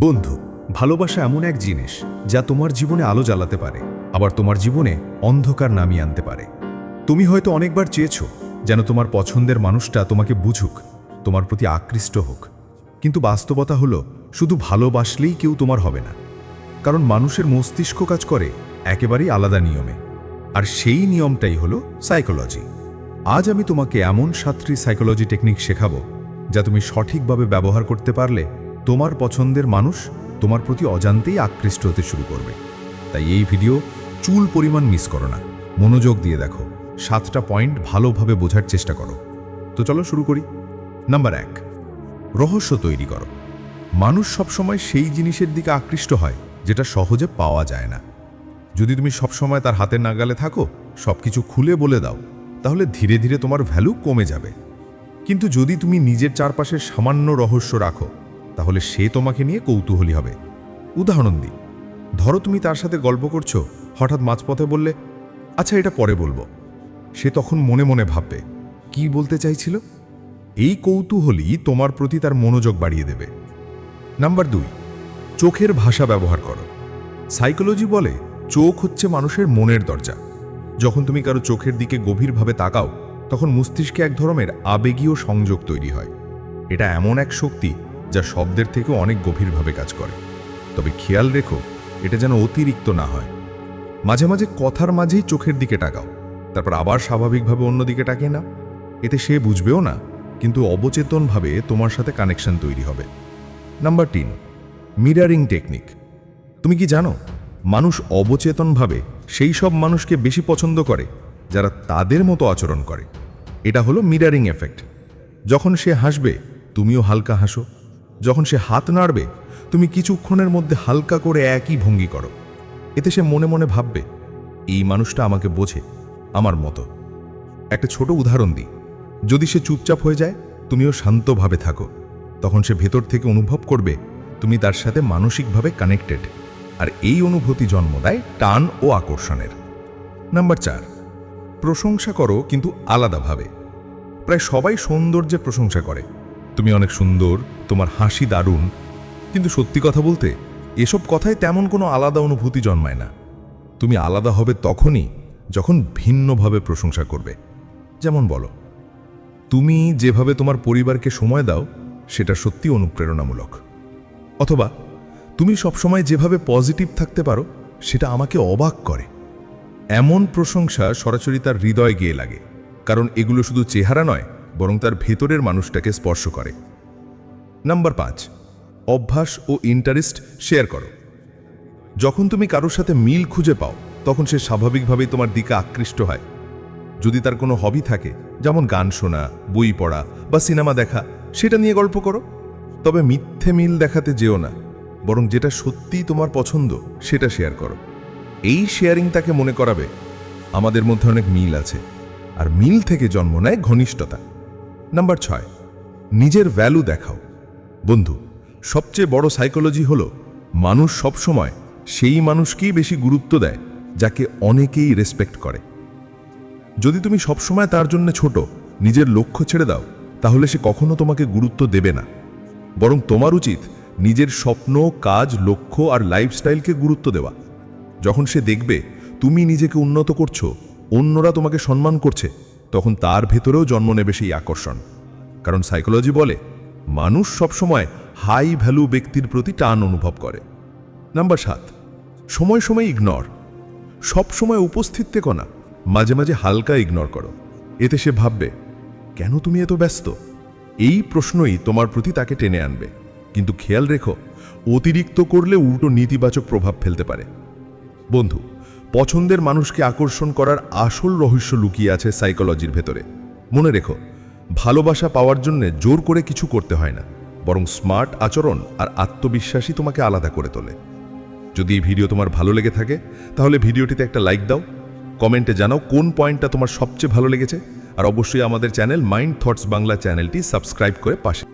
বন্ধু, ভালোবাসা এমন এক জিনিস যা তোমার জীবনে আলো জ্বালাতে পারে, আবার তোমার জীবনে অন্ধকার নামিয়ে আনতে পারে। তুমি হয়তো অনেকবার চেয়েছো যেন তোমার পছন্দের মানুষটা তোমাকে বুঝুক, তোমার প্রতি আকৃষ্ট হোক। কিন্তু বাস্তবতা হলো, শুধু ভালোবাসলেই কেউ তোমার হবে না। কারণ মানুষের মস্তিষ্ক কাজ করে একেবারেই আলাদা নিয়মে। আর সেই নিয়মটাই হলো সাইকোলজি আজ আমি তোমাকে এমন সাতটি সাইকোলজি টেকনিক শেখাবো যা তুমি সঠিকভাবে ব্যবহার করতে পারলে তোমার পছন্দের মানুষ তোমার প্রতি অজান্তেই আকৃষ্ট হতে শুরু করবে। তাই এই ভিডিও চুল পরিমাণ মিস করো না। মনোযোগ দিয়ে দেখো। সাতটা পয়েন্ট ভালোভাবে বোঝার চেষ্টা করো। তো চলো শুরু করি। নাম্বার এক, রহস্য তৈরি করো। মানুষ সবসময় সেই জিনিসের দিকে আকৃষ্ট হয় যেটা সহজে পাওয়া যায় না। যদি তুমি সবসময় তার হাতের নাগালে থাকো, সবকিছু খুলে বলে দাও, তাহলে ধীরে ধীরে তোমার ভ্যালু কমে যাবে। কিন্তু যদি তুমি নিজের চারপাশে সামান্য রহস্য রাখো তাহলে সে তোমাকে নিয়ে কৌতূহলী হবে। উদাহরণ দিই। ধরো তুমি তার সাথে গল্প করছ, হঠাৎ মাঝপথে বললে আচ্ছা এটা পরে বলব। সে তখন মনে মনে ভাববে, কি বলতে চাইছিল? এই কৌতূহলই তোমার প্রতি তার মনোযোগ বাড়িয়ে দেবে। নাম্বার দুই, চোখের ভাষা ব্যবহার করো। সাইকোলজি বলে, চোখ হচ্ছে মানুষের মনের দরজা। যখন তুমি কারও চোখের দিকে গভীরভাবে তাকাও, তখন মস্তিষ্কে এক ধরনের আবেগীয় সংযোগ তৈরি হয়। এটা এমন এক শক্তি যা শব্দের থেকেও অনেক গভীরভাবে কাজ করে। তবে খেয়াল রেখো, এটা যেন অতিরিক্ত না হয়। মাঝে মাঝে কথার মাঝেই চোখের দিকে টাকাও তারপর আবার স্বাভাবিকভাবে অন্যদিকে তাকিয়ে না এতে সে বুঝবেও না, কিন্তু অবচেতনভাবে তোমার সাথে কানেকশন তৈরি হবে। নাম্বার তিন, মিরারিং টেকনিক। তুমি কি জানো, মানুষ অবচেতনভাবে সেই সব মানুষকে বেশি পছন্দ করে, যারা তাদের মতো আচরণ করে। এটা হলো মিরারিং এফেক্ট। যখন সে হাসবে, তুমিও হালকা হাসো। যখন সে হাত নাড়বে, তুমি কিছুক্ষণের মধ্যে হালকা করে একই ভঙ্গি করো। এতে সে মনে মনে ভাববে, এই মানুষটা আমাকে বোঝে, আমার মতো। একটা ছোট উদাহরণ দিই। যদি সে চুপচাপ হয়ে যায়, তুমিও শান্তভাবে থাকো। তখন সে ভেতর থেকে অনুভব করবে, তুমি তার সাথে মানসিকভাবে কানেক্টেড আর এই অনুভূতি জন্ম দেয় টান ও আকর্ষণের। নাম্বার চার, প্রশংসা করো কিন্তু আলাদাভাবে। প্রায় সবাই সৌন্দর্যের প্রশংসা করে। তুমি অনেক সুন্দর, তোমার হাসি দারুণ। কিন্তু সত্যি কথা বলতে, এসব কথায় তেমন কোনো আলাদা অনুভূতি জন্মায় না। তুমি আলাদা হবে তখনই যখন ভিন্নভাবে প্রশংসা করবে। যেমন বলো, তুমি যেভাবে তোমার পরিবারকে সময় দাও, সেটা সত্যি অনুপ্রেরণামূলক। অথবা, তুমি সবসময় যেভাবে পজিটিভ থাকতে পারো, সেটা আমাকে অবাক করে। এমন প্রশংসা সরাসরি তার হৃদয় গিয়ে লাগে, কারণ এগুলো শুধু চেহারা নয় বরং তার ভেতরের মানুষটাকে স্পর্শ করে। নাম্বার পাঁচ, অভ্যাস ও ইন্টারেস্ট শেয়ার করো। যখন তুমি কারোর সাথে মিল খুঁজে পাও, তখন সে স্বাভাবিকভাবেই তোমার দিকে আকৃষ্ট হয়। যদি তার কোনো হবি থাকে, যেমন গান শোনা, বই পড়া বা সিনেমা দেখা, সেটা নিয়ে গল্প করো। তবে মিথ্যে মিল দেখাতে যেও না, বরং যেটা সত্যিই তোমার পছন্দ, সেটা শেয়ার করো। এই শেয়ারিং তাকে মনে করাবে, আমাদের মধ্যে অনেক মিল আছে। আর মিল থেকে জন্ম নেয় ঘনিষ্ঠতা। নাম্বার ছয়, নিজের ভ্যালু দেখাও। বন্ধু, সবচেয়ে বড় সাইকোলজি হলো, মানুষ সবসময় সেই মানুষকেই বেশি গুরুত্ব দেয়, যাকে অনেকেই রেসপেক্ট করে। যদি তুমি সবসময় তার জন্য ছোট, নিজের লক্ষ্য ছেড়ে দাও, তাহলে সে কখনো তোমাকে গুরুত্ব দেবে না। বরং তোমার উচিত নিজের স্বপ্ন, কাজ, লক্ষ্য আর লাইফস্টাইলকে গুরুত্ব দেওয়া। যখন সে দেখবে, তুমি নিজেকে উন্নত করছ, অন্যরা তোমাকে সম্মান করছে তখন তার ভেতরেও জন্ম নেবে সেই আকর্ষণ। কারণ সাইকোলজি বলে, মানুষ সবসময় হাই ভ্যালু ব্যক্তির প্রতি টান অনুভব করে। নাম্বার সাত, সময় সময় ইগনর সব সময় উপস্থিত থেকো না, মাঝে মাঝে হালকা ইগনোর করো। এতে সে ভাববে, কেন তুমি এত ব্যস্ত? এই প্রশ্নই তোমার প্রতি তাকে টেনে আনবে। কিন্তু খেয়াল রেখো, অতিরিক্ত করলে উল্টো নেতিবাচক প্রভাব ফেলতে পারে। বন্ধু পছন্দের মানুষকে আকর্ষণ করার আসল রহস্য লুকিয়ে আছে সাইকোলজির ভেতরে। মনে রেখো, ভালোবাসা পাওয়ার জন্য জোর করে কিছু করতে হয় না, বরং স্মার্ট আচরণ আর আত্মবিশ্বাসী তোমাকে আলাদা করে তোলে। যদি এই ভিডিও তোমার ভালো লেগে থাকে, তাহলে ভিডিওটিতে একটা লাইক দাও, কমেন্টে জানাও কোন পয়েন্টটা তোমার সবচেয়ে ভালো লেগেছে, আর অবশ্যই আমাদের চ্যানেল মাইন্ড থটস বাংলা চ্যানেলটি সাবস্ক্রাইব করে পাশে